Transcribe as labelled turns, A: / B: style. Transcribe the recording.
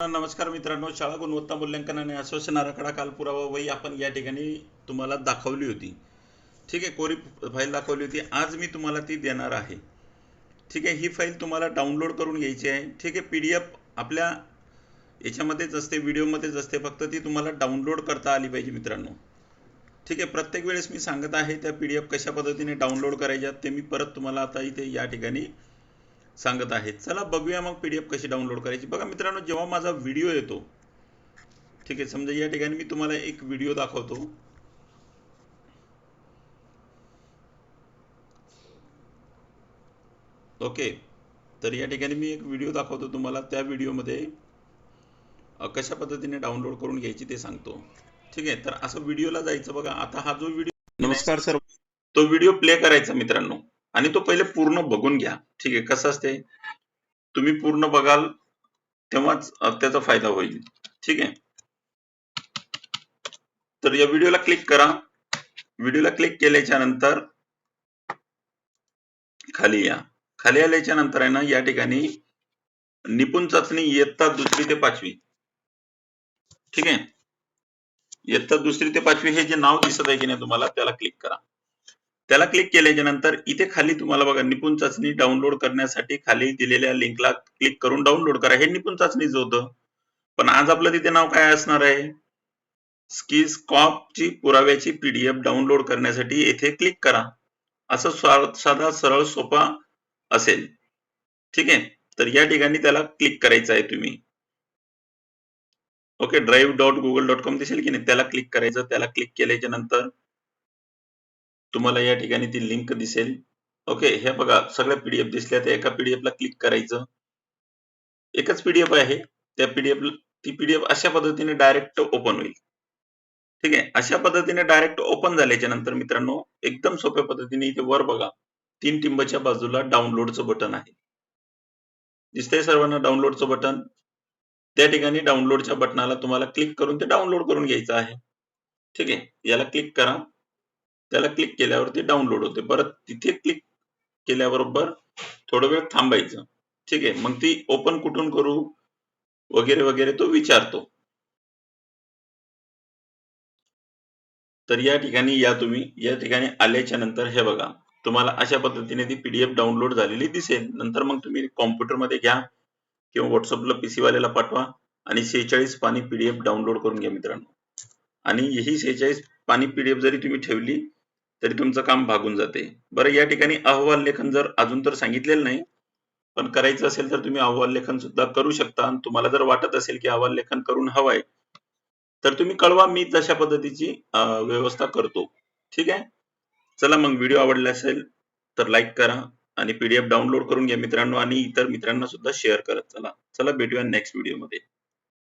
A: नमस्कार मित्रांनो शाळा गुणवत्ता मूल्यांकन आणि आश्वासन आराखडा काल पुरावा वही आपण या ठिकाणी तुम्हाला दाखवली होती. ठीक आहे कोरी फाईल दाखवली होती. आज मी तुम्हाला ती देणार आहे. ठीक आहे ही फाईल तुम्हाला डाउनलोड करून घ्यायची आहे. ठीक आहे पी डी एफ आपल्या याच्यामध्येच असते व्हिडिओमध्येच असते. फक्त ती तुम्हाला डाउनलोड करता आली पाहिजे मित्रांनो. ठीक आहे प्रत्येक वेळेस मी सांगत आहे त्या पी डी एफ कशा पद्धतीने डाउनलोड करायच्या ते मी परत तुम्हाला आता इथे या ठिकाणी सांगत आहे. चला बघूया मग पी डी एफ कशी डाउनलोड करायची. बघा मित्रांनो जेव्हा माझा व्हिडिओ येतो ठीक आहे समजा या ठिकाणी मी तुम्हाला एक व्हिडिओ दाखवतो. ओके तर या ठिकाणी मी एक व्हिडिओ दाखवतो तुम्हाला. त्या व्हिडिओमध्ये कशा पद्धतीने डाउनलोड करून घ्यायची ते सांगतो. ठीक आहे तर असं व्हिडिओला जायचं बघा. आता हा जो व्हिडिओ नमस्कार सर. तो व्हिडिओ प्ले करायचा मित्रांनो. आणि तो पहिले पूर्ण बघून घ्या. ठीक आहे कसं असते? तुम्ही पूर्ण बघाल तेव्हाच त्याचा फायदा होईल. ठीक आहे? तर या व्हिडिओला क्लिक करा. व्हिडिओला क्लिक केल्याच्यानंतर खाली या. खाली आल्याच्यानंतर आहे ना या ठिकाणी निपुण चाचणी इयत्ता दुसरी ते पाचवी. ठीक आहे? इयत्ता दुसरी ते पाचवी हे जे नाव दिसत आहे की नाही तुम्हाला त्याला क्लिक करा. त्याला क्लिक केल्याच्यानंतर इथे खाली तुम्हाला बघा निपुण चाचणी डाउनलोड करण्यासाठी खाली दिलेल्या लिंकला क्लिक करून डाउनलोड करा. हे निपुण चाचणीचं होतं. पण आज आपलं तिथे नाव काय असणार आहे? स्किस्कॉपची पुराव्याची पीडीएफ डाउनलोड करण्यासाठी येथे क्लिक करा. असं साधा सरळ सोपा असेल. ठीक आहे? तर या ठिकाणी त्याला क्लिक करायचं आहे तुम्ही. Okay drive dot Google dot com दिसेल की नाही? त्याला क्लिक करायचं त्याला क्लिक केल्याच्यानंतर तुम्हाला या ठिकाणी ती लिंक दिसेल. ओके हे बघा सगळ्या पीडीएफ दिसल्या त्या एका पीडीएफ ला क्लिक करायचं. एकच पीडीएफ आहे त्या पीडीएफ ती पीडीएफ अशा पद्धतीने डायरेक्ट ओपन होईल. ठीक आहे अशा पद्धतीने डायरेक्ट ओपन झाल्याच्यानंतर मित्रांनो एकदम सोप्या पद्धतीने इथे वर बघा तीन टिंबच्या बाजूला डाउनलोडचं बटन आहे. दिसतंय सर्वांना डाउनलोडचं बटन त्या ठिकाणी डाउनलोडच्या बटनाला तुम्हाला क्लिक करून ते डाउनलोड करून घ्यायचं आहे. ठीक आहे याला क्लिक करा. त्याला क्लिक केल्यावरती डाउनलोड होते. परत तिथे क्लिक केल्याबरोबर थोडा वेळ थांबायचं. ठीक आहे? मग ती ओपन कुठून करू? वगैरे वगैरे तो विचारतो. तर या ठिकाणी या तुम्ही या ठिकाणी आल्याच्यानंतर हे बघा. तुम्हाला अशा पद्धतीने ती पीडीएफ डाउनलोड झालेली दिसेल. नंतर मग तुम्ही कॉम्प्युटरमध्ये घ्या किंवा व्हॉट्सअपला पीसी वाल्याला पाठवा आणि सेहेचाळीस पाणी पीडीएफ डाउनलोड करून घ्या मित्रांनो. आणि ही सेहेचाळीस पाणी पीडीएफ जरी तुम्ही ठेवली तरी तुमचं काम भागून जाते. बरं या ठिकाणी अहवाल लेखन जर अजून तर सांगितलेलं नाही पण करायचं असेल तर तुम्ही अहवाल लेखन सुद्धा करू शकता. आणि तुम्हाला जर वाटत असेल की अहवाल लेखन करून हवंय तर तुम्ही कळवा मी तशा पद्धतीची व्यवस्था करतो. ठीक आहे? चला मग व्हिडिओ आवडला असेल तर लाईक करा आणि पीडीएफ डाउनलोड करून घ्या मित्रांनो आणि इतर मित्रांना सुद्धा शेअर करत चला चला भेटूया नेक्स्ट व्हिडिओमध्ये